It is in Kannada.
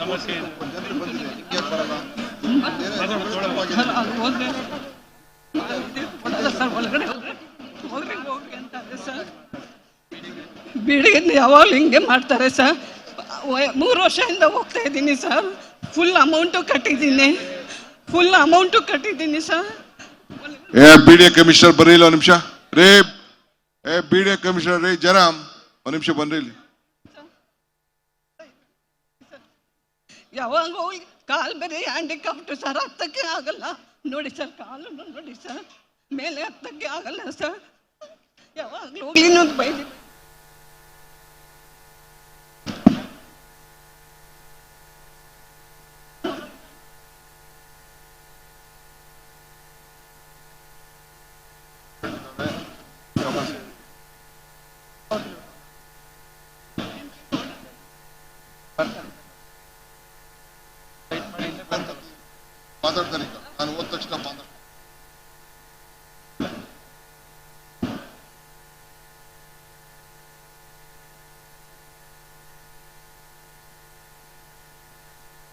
ಸಮಸ್ಯೆ ಹೋದ್ರೆ ಹೋಗಿ ಯಾವಾಗಲೂ ಮಾಡ್ತಾರೆ ಸರ್. ಮೂರು ವರ್ಷದಿಂದ ಹೋಗ್ತಾ ಇದ್ದೀನಿ ಸರ್. ಫುಲ್ ಅಮೌಂಟು ಕಟ್ಟಿದ್ದೀನಿ. Full amount ಕಟ್ಟಿದ್ದೀನಿ sir. A B D A commissioner ಬರ್ರಿ ಇಲ್ಲ ಒಂದ್ ನಿಮಿಷ. ರೇ ಏ ಬಿ ಡಿ ಎ ಕಮಿಷನರ್ ರೇ ಜರಾಮ್ ಒಂದ್ ನಿಮಿಷ ಬನ್ರಿ ಇಲ್ಲಿ. ಯಾವಾಗ ಹೋಗಿ ಕಾಲು ಬೇರೆ ಹ್ಯಾಂಡಿಕ್ರಾಫ್ಟ್ ಸರ್ ಹತ್ತಕ್ಕೆ ಆಗಲ್ಲ. ನೋಡಿ ಸರ್ ಕಾಲು ನೋಡಿ ಸರ್ ಮೇಲೆ ಹತ್ತಕ್ಕೆ ಆಗಲ್ಲ ಸರ್ ಯಾವಾಗ್ಲೂ ಇನ್ನೊಂದು ಬೈದಿ ಮಾತಾಡ್ತಾರೆ ಈಗ